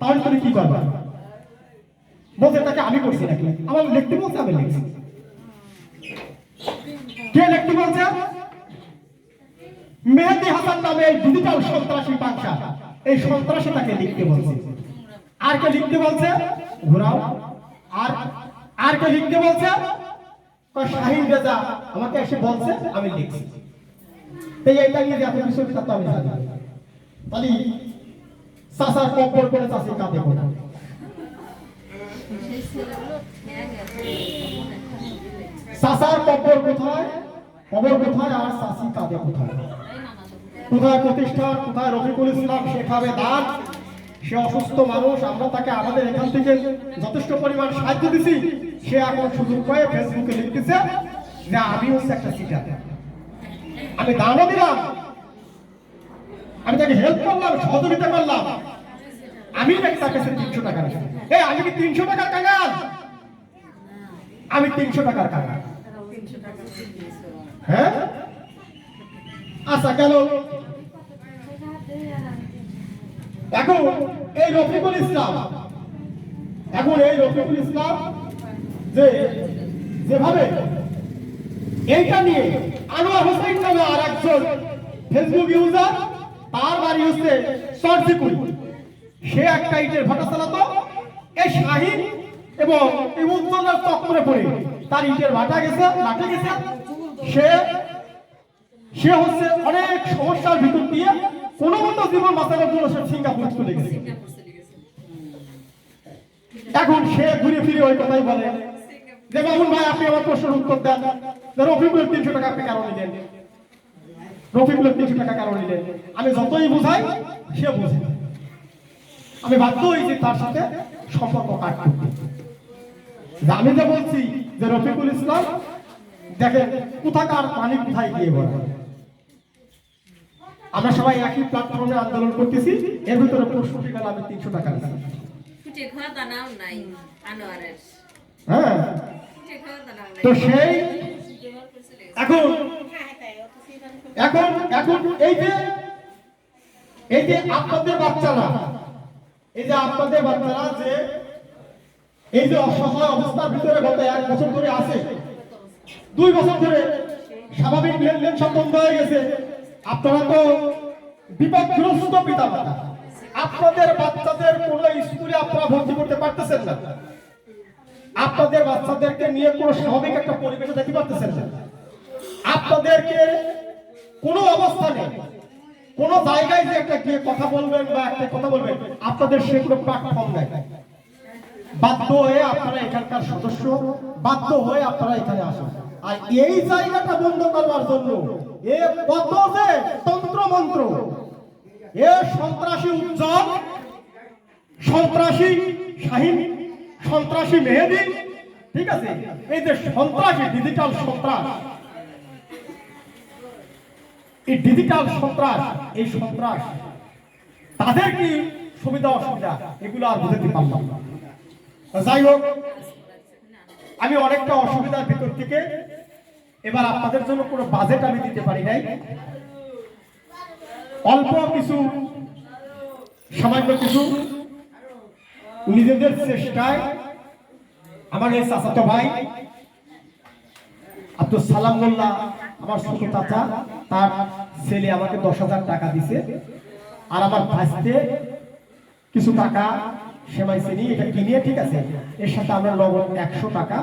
তাহলে তুমি কি করবে? বলছে তাকে আমি করছি নাকি? আমার লিখতে বলছে, আমি লিখছি। কে লিখতে বলছে? মেহেদি হাসান নামে এই ডিজিটাল সন্ত্রাসী বাদশা। এই সন্ত্রাসী তাকে লিখতে বলছে। আর কে লিখতে বলছে? ঘোরাও। আর আর কে লিখতে বলছে? শাহিন রেজা, আমাকে এসে বলছে, আমি লিখছি। এই এটা নিয়ে যে এত কিছু আমি জানি তাহলে সাসার কব্বর করে চাষি কাঁদে করে সাসার কব্বর কোথায়? কবর কোথায় আর চাষি কাঁদে কোথায়? কোথায় প্রতিষ্ঠান, কোথায় রফিকুল ইসলাম শেখাবে দান? সে অসুস্থ মানুষ, আমরা তাকে আমাদের এখান থেকে যথেষ্ট পরিমাণ সাহায্য দিছি। সে এখন সুযোগ পায়ে ফেসবুকে লিখতেছে যে, আমি হচ্ছে একটা সিটার। আমি দানও দিলাম আমি তাকে হেল্প করলাম, সহযোগিতা করলাম। আমি নাকি তার কাছে তিনশো টাকা। এই আমি কি তিনশো টাকার কাঙাল আমি তিনশো টাকার কাঙাল হ্যাঁ? আচ্ছা গেল। এখন এই রফিকুল ইসলাম, এখন এই রফিকুল ইসলাম যে, যেভাবে এইটা নিয়ে আনোয়ার হোসেন নামে আর একজন ফেসবুক ইউজার তার বাড়ি হচ্ছে সরজিকুল সে একটা ইটের ভাটা চালাতো, এই শাহিন এবং এই উজ্জ্বলার চক্করে পড়ে। তার ইটের ভাটা গেছে ভাটে গেছে। সে সে হচ্ছে অনেক সমস্যার ভিতর দিয়ে কোনো মতো জীবন বাঁচানোর জন্য সে সিঙ্গাপুর চলে গেছে। এখন সে ঘুরে ফিরে ওই কথাই বলে যে বাবুল ভাই, আপনি আমার প্রশ্নের উত্তর দেন। রফিকুলের তিনশো টাকা আপনি কেন নিলেন? রফিকুলের তিনশো টাকা কেন নিলেন আমি যতই বুঝাই সে বুঝে আমি বাধ্য হই যে তার সাথে সম্পর্ক কাট করতে। যে আমি যে বলছি যে রফিকুল ইসলাম দেখেন কোথাকার পানি কোথায় গিয়ে বলে? আমরা সবাই একই প্ল্যাটফর্মে আন্দোলন করতেছি এর ভিতরে প্রশ্নটি গেল আমি তিনশো টাকা নিচ্ছি নাই হ্যাঁ। নাই। তো সেই এখন এখন এখন এই যে এই যে আপনাদের বাচ্চারা, এই যে আপনাদের বাচ্চারা যে, এই যে অসহায় অবস্থার ভিতরে গত এক বছর ধরে আছে, দুই বছর ধরে স্বাভাবিক লেনদেন সব বন্ধ হয়ে গেছে। আপনারা তো বিপদগ্রস্ত পিতা মাতা। আপনাদের বাচ্চাদের কোনো স্কুলে আপনারা ভর্তি করতে পারতেছেন না। আপনাদের বাচ্চাদেরকে নিয়ে কোনো স্বাভাবিক একটা পরিবেশে দেখতে পারতেছেন না। আপনাদেরকে কোনো অবস্থানে, কোনো জায়গায় যে একটা গিয়ে কথা বলবেন বা একটা কথা বলবেন, আপনাদের সে কোনো প্ল্যাটফর্ম নাই। বাধ্য হয়ে আপনারা এখানকার সদস্য, বাধ্য হয়ে আপনারা এখানে আসেন। আর এই জায়গাটা বন্ধ করবার জন্য এ কত যে তন্ত্র মন্ত্র এ সন্ত্রাসী উজ্জ্বল সন্ত্রাসী শাহিন, সন্ত্রাসী মেহেদি, ঠিক আছে? এই যে সন্ত্রাসী ডিজিটাল সন্ত্রাস এই ডিজিটাল সন্ত্রাস, এই সন্ত্রাস তাদের কি সুবিধা অসুবিধা, এগুলো আর বুঝতে পারলাম যাই হোক, আমি অনেকটা অসুবিধার ভিতর থেকে এবার আপনাদের জন্য কোনো বাজেট আমি দিতে পারি নাই। অল্প কিছু, সামান্য কিছু, নিজেদের চেষ্টায় আমার এই চাচাতো ভাই আব্দুল সালাম মোল্লা, আমার ছোট চাচা, তার ছেলে আমাকে দশ হাজার টাকা দিছে। আর আমার ভাইতে কিছু টাকা সেমাই চিনি, এটা কিনিয়ে, ঠিক আছে? এর সাথে আমরা নগদ একশো টাকা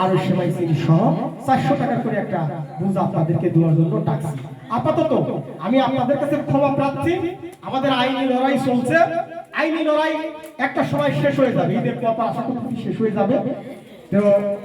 আর ওই সেমাই চিনি সহ চারশো টাকা করে একটা বুঝ আপনাদেরকে দেওয়ার জন্য টাকা আপাতত আমি আপনাদের কাছে ক্ষমা প্রার্থী, আমাদের আইনি লড়াই চলছে। আইনি লড়াই একটা সময় শেষ হয়ে যাবে, ঈদের পর আশা করছি শেষ হয়ে যাবে। তো